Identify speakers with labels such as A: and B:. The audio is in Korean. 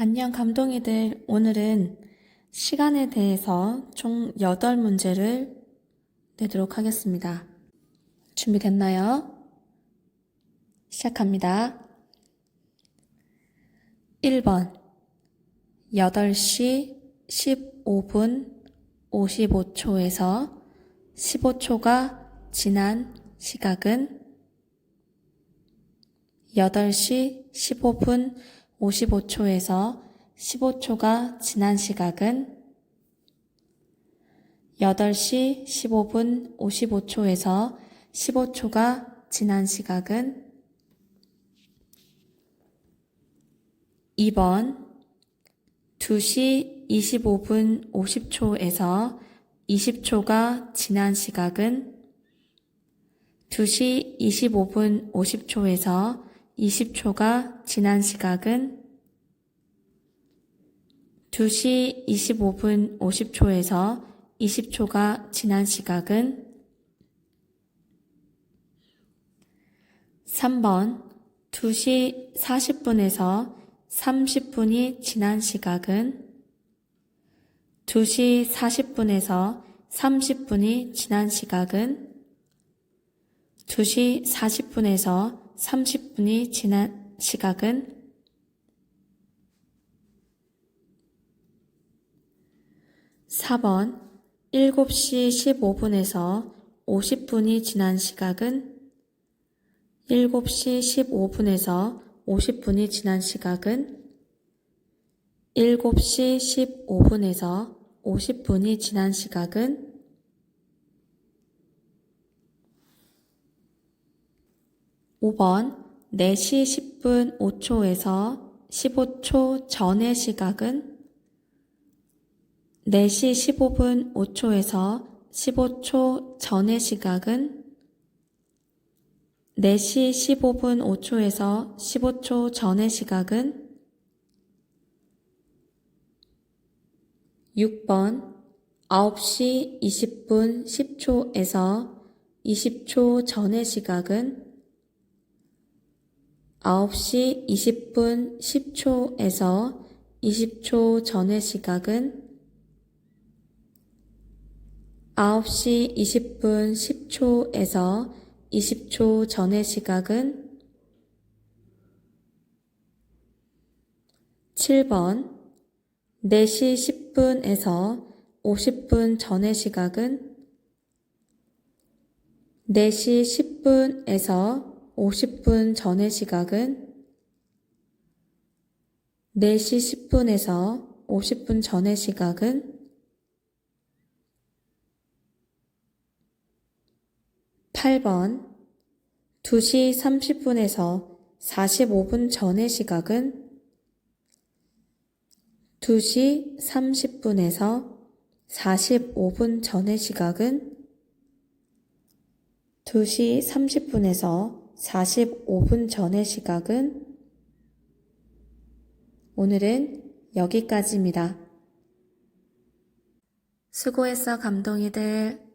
A: 안녕 감동이들. 오늘은 시간에 대해서 총 8문제를 내도록 하겠습니다. 준비됐나요? 시작합니다. 1번 8시 15분 55초에서 15초가 지난 시각은 8시 15분 55초에서 15초가 지난 시각은 8시 15분 55초에서 15초가 지난 시각은 2번 2시 25분 50초에서 20초가 지난 시각은 2시 25분 50초에서 20초가 지난 시각은 2시 25분 50초에서 20초가 지난 시각은 3번 2시 40분에서 30분이 지난 시각은 2시 40분에서 30분이 지난 시각은 2시 40분에서 30분이 지난 시각은 4번 7시 15분에서 50분이 지난 시각은 7시 15분에서 50분이 지난 시각은 7시 15분에서 50분이 지난 시각은 5번 4시 10분 5초에서 15초 전의 시각은 4시 15분 5초에서 15초 전의 시각은 4시 15분 5초에서 15초 전의 시각은 6번 9시 20분 10초에서 20초 전의 시각은 9시 20분 10초에서 20초 전의 시각은 9시 20분 10초에서 20초 전의 시각은 7번 4시 10분에서 50분 전의 시각은 4시 10분에서 50분 전의 시각은 4시 10분에서 50분 전의 시각은 8번 2시 30분에서 45분 전의 시각은 2시 30분에서 45분 전의 시각은 2시 30분에서 45분 전의 시각은 오늘은 여기까지입니다. 수고했어, 감동이들.